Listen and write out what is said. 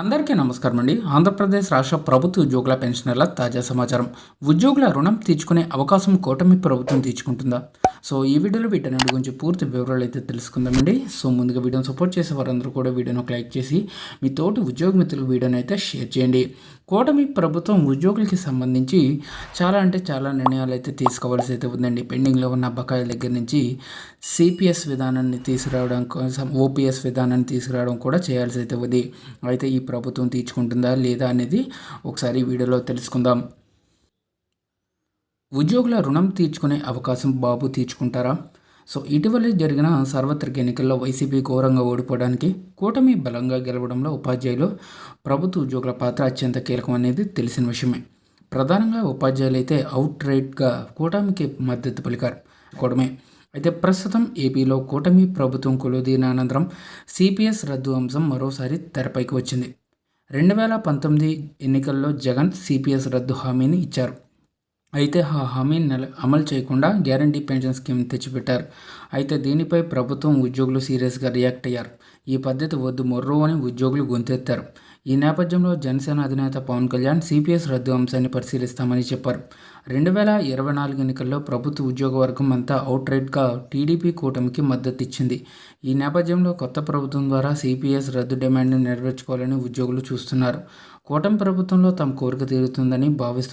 అందరికీ నమస్కారం అండి. ఆంధ్రప్రదేశ్ రాష్ట్ర ప్రభుత్వ ఉద్యోగుల పెన్షనర్ల తాజా సమాచారం. ఉద్యోగుల రుణం తీర్చుకునే అవకాశం కూటమి ప్రభుత్వం తీర్చుకుంటుందా? సో ఈ వీడియోలో వీటన్నిటి గురించి పూర్తి వివరాలు అయితే తెలుసుకుందామండి. సో ముందుగా వీడియోని సపోర్ట్ చేసే వారందరూ కూడా వీడియోను ఒక లైక్ చేసి మీ తోటి ఉద్యోగ మిత్రులకు వీడియోని అయితే షేర్ చేయండి. కూటమి ప్రభుత్వం ఉద్యోగులకి సంబంధించి చాలా అంటే చాలా నిర్ణయాలు అయితే తీసుకోవాల్సి అయితే ఉందండి. పెండింగ్లో ఉన్న బకాయిల దగ్గర నుంచి సిపిఎస్ విధానాన్ని తీసుకురావడం కోసం ఓపీఎస్ విధానాన్ని తీసుకురావడం కూడా చేయాల్సి అయితే ఉంది. అయితే ఈ ప్రభుత్వం తీర్చుకుంటుందా లేదా అనేది ఒకసారి వీడియోలో తెలుసుకుందాం. ఉద్యోగుల రుణం తీర్చుకునే అవకాశం బాబు తీర్చుకుంటారా? సో ఇటీవల జరిగిన సార్వత్రిక ఎన్నికల్లో వైసీపీ ఘోరంగా ఓడిపోవడానికి కూటమి బలంగా గెలవడంలో ఉపాధ్యాయులు ప్రభుత్వ ఉద్యోగుల పాత్ర అత్యంత కీలకం అనేది తెలిసిన విషయమే. ప్రధానంగా ఉపాధ్యాయులు అయితే అవుట్ రైట్గా కూటమికి మద్దతు పలికారు. కూటమి. అయితే ప్రస్తుతం ఏపీలో కూటమి ప్రభుత్వం కొలుదీన అనంతరం సిపిఎస్ రద్దు అంశం మరోసారి తెరపైకి వచ్చింది. రెండు వేల పంతొమ్మిది ఎన్నికల్లో జగన్ సిపిఎస్ రద్దు హామీని ఇచ్చారు. అయితే ఆ హామీ నెల అమలు చేయకుండా గ్యారంటీ పెన్షన్ స్కీమ్ తెచ్చిపెట్టారు. అయితే దీనిపై ప్రభుత్వం ఉద్యోగులు సీరియస్గా రియాక్ట్ అయ్యారు. ఈ పద్ధతి వద్దు మొర్రో అని ఉద్యోగులు గొంతెత్తారు. ఈ నేపథ్యంలో జనసేన అధినేత పవన్ కళ్యాణ్ సిపిఎస్ రద్దు అంశాన్ని పరిశీలిస్తామని చెప్పారు. రెండు వేల ఇరవై నాలుగు ఎన్నికల్లో ప్రభుత్వ ఉద్యోగ వర్గం అంతా అవుట్ రైట్గా టీడీపీ కూటమికి మద్దతు ఇచ్చింది. ఈ నేపథ్యంలో కొత్త ప్రభుత్వం ద్వారా సిపిఎస్ రద్దు డిమాండ్ను నెరవేర్చుకోవాలని ఉద్యోగులు చూస్తున్నారు. కూటమి ప్రభుత్వంలో తమ కోరిక తీరుతుందని భావిస్తున్నారు.